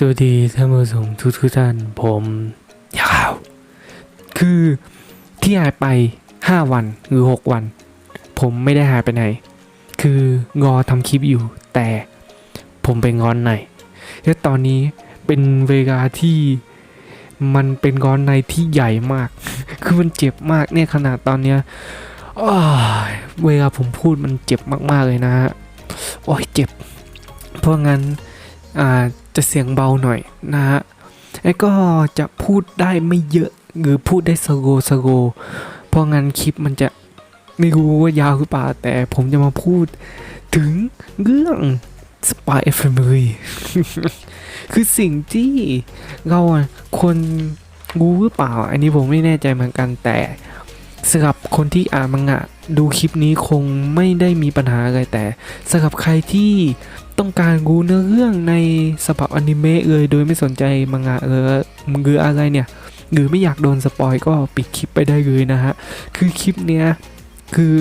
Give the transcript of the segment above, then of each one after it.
สวัสดีท่านผู้ชมทุกทุกท่านผมยาวคือที่หายไป 5 วันหรือ 6 วัน ผมไม่ได้หายไปไหน คืองอทำคลิปอยู่ แต่ผมไปงอนในและตอนนี้เป็นเวลาที่มันเป็นงอนในที่ใหญ่มาก คือมันเจ็บมากเนี่ยขนาดตอนเนี้ยอ้ายเวลาผมพูดมันเจ็บมากๆเลยนะฮะโอ้ยเจ็บ เพราะงั้นอ่า จะเสียงเบาหน่อยนะฮะแล้ก็จะพูดได้ไม่เยอะหรือพูดได้สโกสโกเพราะงั้นคลิปมันจะไม่รู้ว่ายาวหรือเปล่าแต่ผมจะมาพูดถึงเรื่อง Spy Family คือสิ่งที่เราควรรู้หรือเปล่า อันนี้ผมไม่แน่ใจเหมือนกันแต่สำหรับคนที่อ่านมังงะดูคลิปนี้คงไม่ได้มีปัญหาอะไรแต่สำหรับใครที่ ต้องการรู้เนื้อเรื่องในสปับอนิเมะเลยโดยไม่สนใจมังงะเออหรืออะไรเนี่ย หรือไม่อยากโดนสปอยก็ปิดคลิปไปได้เลยนะฮะ คือคลิปเนี้ยคือ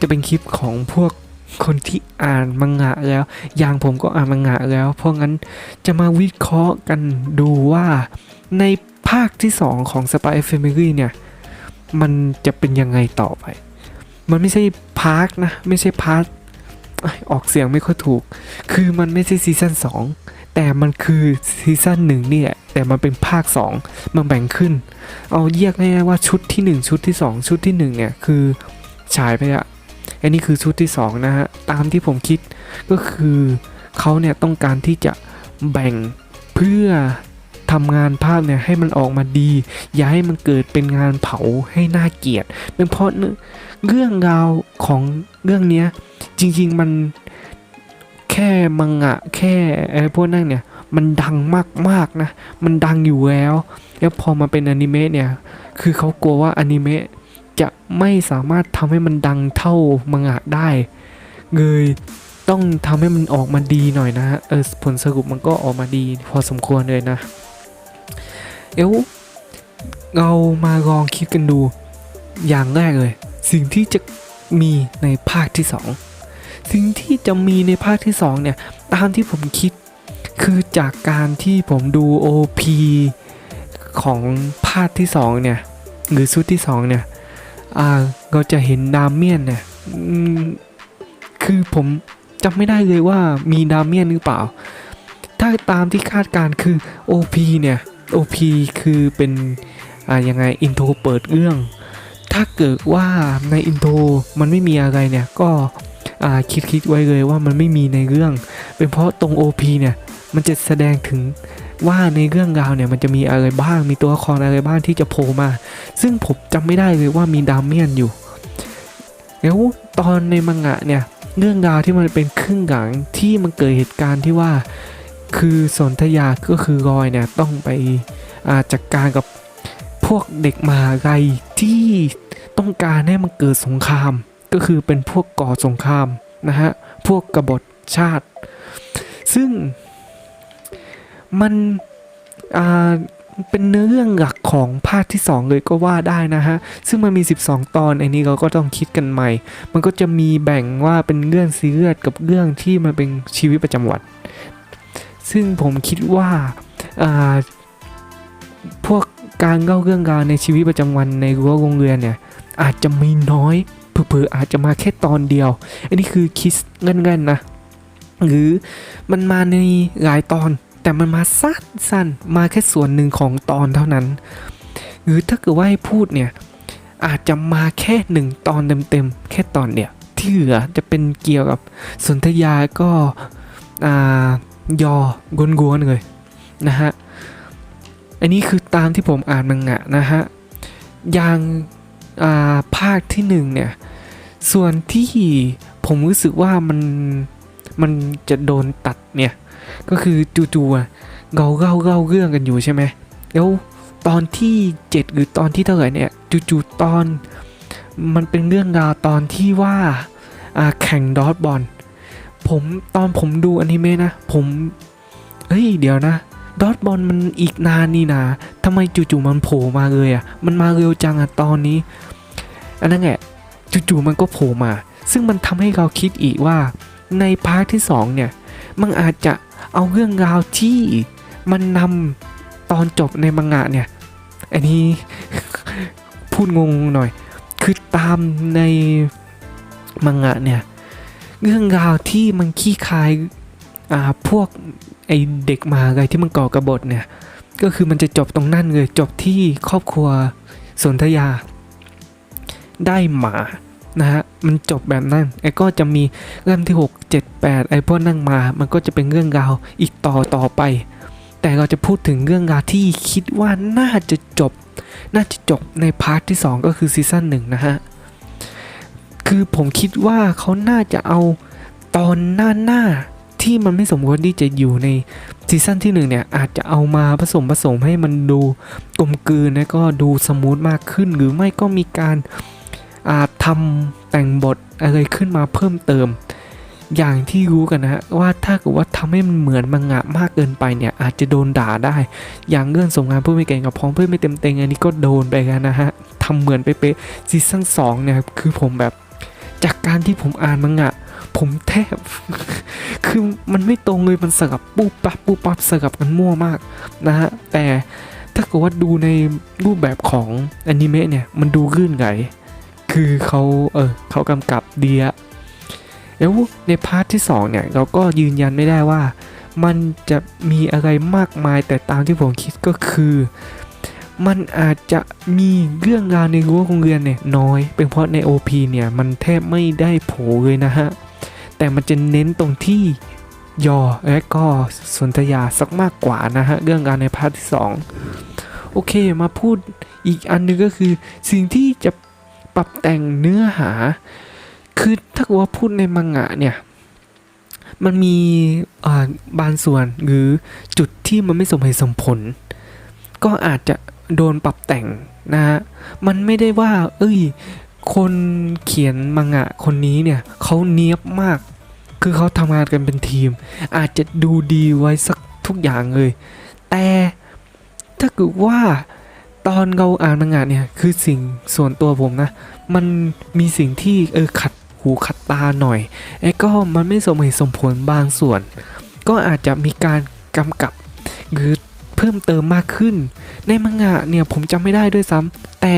จะเป็นคลิปของพวกคนที่อ่านมังงะแล้ว อย่างผมก็อ่านมังงะแล้ว เพราะงั้นจะมาวิเคราะห์กันดูว่าในภาคที่ 2 ของ Spy Family เนี่ย มันจะเป็นยังไงต่อไป มันไม่ใช่พาร์คนะ ไม่ใช่พาร์ท ออกเสียงไม่ค่อยถูก คือมันไม่ใช่ซีซั่น2 แต่มันคือซีซั่นหนึ่งนี่แหละ แต่มันเป็นภาค 2 มันแบ่งขึ้น เอาเรียกง่ายๆว่าชุดที่ 1 ชุดที่ 2 ชุดที่ 1 เนี่ย คือฉายไปอะอันนี้คือชุดที่ 2 นะฮะ ตามที่ผมคิดก็คือเขาเนี่ยต้องการที่จะแบ่งเพื่อทำงานภาพเนี่ยให้มันออกมาดี อย่าให้มันเกิดเป็นงานเผาให้น่าเกลียดเป็นเพราะเนื้อเรื่องราวของเรื่องเนี้ย จริง ๆ มันแค่มังงะแค่ไอ้พวกนั้นเนี่ย มันดังมากๆนะ มันดังอยู่แล้ว แล้วพอมาเป็นอนิเมะเนี่ย คือเขากลัวว่าอนิเมะจะไม่สามารถทำให้มันดังเท่ามังงะได้เลยต้องทำให้มันออกมาดีหน่อยนะฮะเออผลสรุปมันก็ออกมาดีพอสมควรเลยนะเอ้วเรามาลองคิดกันดูอย่างแรกเลย สิ่งที่จะมีในภาคที่ 2 สิ่งที่จะมีในภาคที่ 2 เนี่ย ตามที่ผมคิดคือจากการที่ผมดู OP ของภาคที่ 2 เนี่ย หรือชุดที่ 2 เนี่ย อ่าเราจะเห็นดามเมียนเนี่ยคือผมจำไม่ได้เลยว่ามีดามเมียนหรือเปล่า ถ้าตามที่คาดการคือ OP เนี่ย OP คือเป็นอ่ายังไงอินโทรเปิดเรื่อง ถ้าเกิดว่าในอินโทรมันไม่มีอะไรเนี่ย ก็ คิดคิดไว้เลยว่ามันไม่มีในเรื่อง เป็นเพราะตรง OP เนี่ยมันจะแสดงถึงว่าในเรื่องราวเนี่ยมันจะมีอะไรบ้างมีตัวละครอะไรบ้างที่จะโผล่มา ซึ่งผมจำไม่ได้เลยว่ามีดามเมียนอยู่ แล้วตอนในมังงะเนี่ยเรื่องราวที่มันเป็นครึ่งหลังที่มันเกิดเหตุการณ์ที่ว่า คือสนธยาก็คือรอยเนี่ยต้องไปอาจัดกการกับพวกเด็กมาลัยที่ต้องการให้มันเกิดสงคราม ก็คือเป็นพวกก่อสงครามนะฮะ พวกกบฏชาติ ซึ่งมันเป็นเนื้อเรื่องหลักของภาคที่ 2 เลยก็ว่าได้นะฮะ ซึ่งมันมี 12 ตอนอันนี้เราก็ต้องคิดกันใหม่ มันก็จะมีแบ่งว่าเป็นเรื่องซีเรียสกับเรื่องที่มันเป็นชีวิตประจำวัน ซึ่งผมคิดว่าอ่าพวกการเล่าเรื่องราวในชีวิตประจำวันในรั้วโรงเรียนเนี่ยอาจจะมีน้อย เผลออาจจะมาแค่ตอนเดียว อันนี้คือคิดเง่นๆนะ หรือมันมาในหลายตอน แต่มันมาสั้นๆมาแค่ส่วนหนึ่งของตอนเท่านั้น หรือถ้าเกิดว่าให้พูดเนี่ย อาจจะมาแค่หนึ่งตอนเต็มๆ แค่ตอนเดียวที่เหลือจะเป็นเกี่ยวกับสนธยาก็อ่ายอกวนๆเลยนะฮะ อันนี้คือตามที่ผมอ่านมังงะนะฮะ อย่างอ่าภาคที่หนึ่งเนี่ย ส่วนที่ผมรู้สึกว่ามันมันจะโดนตัดเนี่ย ก็คือจู่ๆเราเล่าเล่าเรื่องกันอยู่ใช่ไหมแล้วตอนที่ 7 หรือตอนที่เท่าไหร่เนี่ยจู่ๆตอน มันเป็นเรื่องราวตอนที่ว่าแข่งดอทบอลผมตอนผมดูอนิเมะนะ ผมเฮ้ยเดี๋ยวนะดอทบอลมันอีกนานนี่นะทำไมจู่ๆมันโผล่มาเลยอะ่ะ มันมาเร็วจังอะตอนนี้ อันนั้นแหละ จู่ๆมันก็โผล่มา ซึ่งมันทำให้เราคิดอีกว่า ในพาร์ทที่ 2 เนี่ย มันอาจจะเอาเรื่องราวที่มันนำตอนจบในมังงะเนี่ย อันนี้พูดงงหน่อย คือตามในมังงะเนี่ย เรื่องราวที่มันขี้คายอ่าพวกไอเด็กมาอะไรที่มันก่อกระบฏเนี่ย ก็คือมันจะจบตรงนั่นเลยจบที่ครอบครัวสนธยา ได้หมานะฮะมันจบแบบนั้นไอ้ก็จะมีเรื่องที่ 6 7 8 ไอ้พวกนั่งมา มันก็จะเป็นเรื่องราวอีกต่อต่อไป แต่เราจะพูดถึงเรื่องราวที่คิดว่าน่าจะจบ น่าจะจบในพาร์ทที่ 2 ก็คือซีซั่นหนึ่งนะฮะ คือผมคิดว่าเขาน่าจะเอาตอนหน้าหน้าที่มันไม่สมควรที่จะอยู่ในซีซั่นที่หนึ่งเนี่ย อาจจะเอามาผสมผสมให้มันดูกลมกลืนและก็ดูสมูทมากขึ้นหรือไม่ก็มีการ ทำแต่งบทอะไรขึ้นมาเพิ่มเติม อย่างที่รู้กันนะฮะว่าถ้าเกิดว่าทำให้มันเหมือนมังงะมากเกินไปเนี่ยอาจจะโดนด่าได้ อย่างเรื่องสงงานเพื่อไม่เก่งกับพ้องเพื่อไม่เต็มเต็งอันนี้ก็โดนไปกันนะฮะทำเหมือนเป๊ะซีซั่นสองเนี่ยคือผมแบบจากการที่ผมอ่านมังงะผมแทบ คือมันไม่ตรงเลยมันสลับปุ๊บปั๊บปุ๊บปั๊บสลับกันมั่วมากนะฮะแต่ถ้าเกิดว่าดูในรูปแบบของอนิเมะเนี่ย มันดูรื่นไหล คือเขาเออเขากำกับดีอะแล้วในพาร์ทที่ 2 เนี่ย เราก็ยืนยันไม่ได้ว่า มันจะมีอะไรมากมายแต่ตามที่ผมคิดก็คือ มันอาจจะมีเรื่องราวในรั้วโรงเรียนเนี่ยน้อย เป็นเพราะใน OP เนี่ย มันแทบไม่ได้โผล่เลยนะฮะ แต่มันจะเน้นตรงที่ยอและก็สนธยาสักมากกว่านะฮะ เรื่องราวในพาร์ทที่ 2 โอเคมาพูดอีกอันหนึงก็คือสิ่งที่จะ ปรับแต่งเนื้อหา คือถ้าว่าพูดในมังงะเนี่ย มันมีบางส่วนหรือจุดที่มันไม่สมเหตุสมผล ก็อาจจะโดนปรับแต่งนะฮะ มันไม่ได้ว่า เอ้ย คนเขียนมังงะคนนี้เนี่ยเขาเนียบมาก คือเขาทำงานกันเป็นทีม อาจจะดูดีไว้สักทุกอย่างเลย แต่ถ้าเกิดว่า ตอนเราอ่านมังงะเนี่ยคือสิ่งส่วนตัวผมนะ มันมีสิ่งที่เออขัดหูขัดตาหน่อยไอ้ก็มันไม่สมเหตุสมผลบางส่วน ก็อาจจะมีการกำกับหรือเพิ่มเติมมากขึ้น ในมังงะเนี่ยผมจำไม่ได้ด้วยซ้ำแต่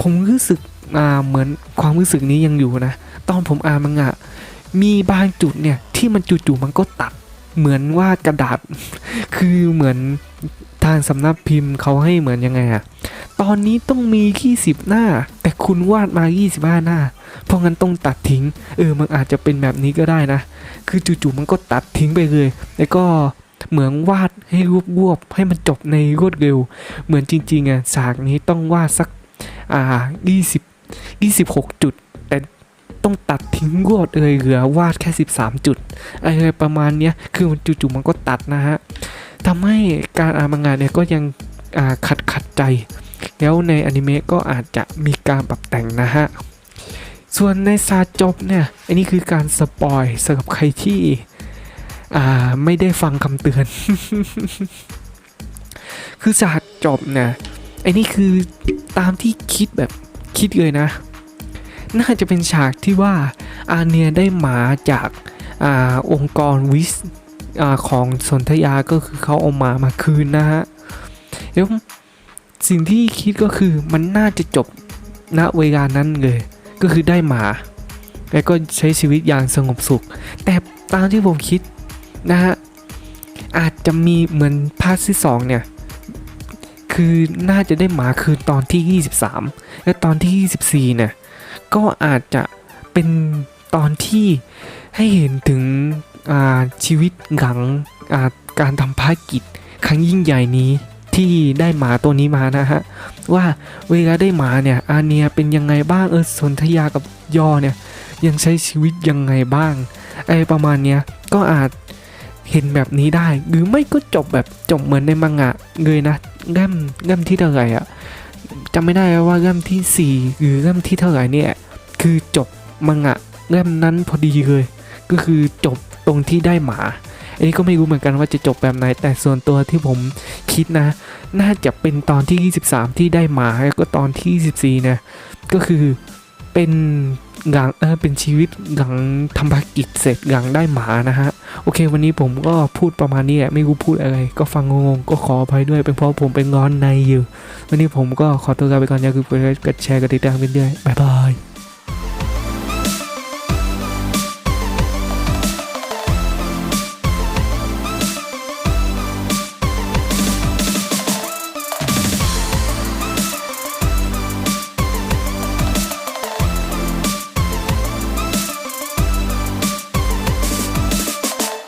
ผมรู้สึกอ่าเหมือนความรู้สึกนี้ยังอยู่นะ ตอนผมอ่านมังงะ มีบางจุดเนี่ยที่มันจู่ๆมันก็ตัดเหมือนว่ากระดาษ คือเหมือน ทางสำนักพิมพ์เขาให้เหมือนยังไงอะตอนนี้ต้องมี 20 หน้า แต่คุณวาดมา 25 หน้า เพราะงั้นต้องตัดทิ้ง เออ มันอาจจะเป็นแบบนี้ก็ได้นะ คือจู่ๆมันก็ตัดทิ้งไปเลย แล้วก็เหมือนวาดให้รวบๆให้มันจบในรวดเร็ว เหมือนจริงๆอะฉากนี้ต้องวาดสัก อ่า 20 26 จุด แต่ต้องตัดทิ้งรวดเลยเหลือวาดแค่ 13 จุดอะไรประมาณเนี้ย คือมันจู่ๆมันก็ตัดนะฮะ ทำให้การอ่านมังงะเนี่ยก็ยังขัดขัดใจ แล้วในอนิเมะก็อาจจะมีการปรับแต่งนะฮะ ส่วนในซาจบเนี่ย อันนี้คือการสปอยสำหรับใครที่ไม่ได้ฟังคำเตือน คือฉากจบเนี่ยไอ้นี่คือตามที่คิดแบบคิดเลยนะ น่าจะเป็นฉากที่ว่าอาเนียได้หมาจากอาองค์กรวิส อของสนธยาก็คือเขาเอาหมามาคืนนะฮะแล้วสิ่งที่คิดก็คือมันน่าจะจบณเวลานั้นเลย ก็คือได้หมา แล้วก็ใช้ชีวิตอย่างสงบสุข แต่ตามที่ผมคิดนะฮะอาจจะมีเหมือนภาคที่2เนี่ยคือน่าจะได้หมาคืนตอนที่ 23 และตอนที่ 24เนี่ยก็อาจจะเป็นตอนที่ให้เห็นถึง ชีวิตหลังการทำภารกิจครั้งยิ่งใหญ่นี้ที่ได้หมาตัวนี้มานะฮะ ว่าเวลาได้หมาเนี่ยอาเนียเป็นยังไงบ้างเออสนธยากับยอเนี่ยยังใช้ชีวิตยังไงบ้างไอประมาณเนี้ยก็อาจเห็นแบบนี้ได้หรือไม่ก็จบแบบจบเหมือนในมังงะเลยนะเล่มเล่มที่เท่าไหร่อะจำไม่ได้ว่าเล่มที่ 4 หรือเล่มที่เท่าไหร่เนี่ยคือจบมังงะเล่มนั้นพอดีเลย ก็คือจบ ตรงที่ได้หมา อันนี้ก็ไม่รู้เหมือนกันว่าจะจบแบบไหน แต่ส่วนตัวที่ผมคิดนะ น่าจะเป็นตอนที่ 23 ที่ได้หมาแล้วก็ตอนที่ 24นี่ยก็คือเป็นหลังเออเป็นชีวิตหลังทำภารกิจเสร็จหลังได้หมานะฮะ โอเค วันนี้ผมก็พูดประมาณนี้แหละไม่รู้พูดอะไร ก็ฟังงงๆก็ขออภัยด้วย เป็นเพราะผมเป็นงอนในอยู่ วันนี้ผมก็ขอตัวลาไปก่อนอย่าลืมกดไลค์กดแชร์กดติดตามกันด้วยบ๊ายบาย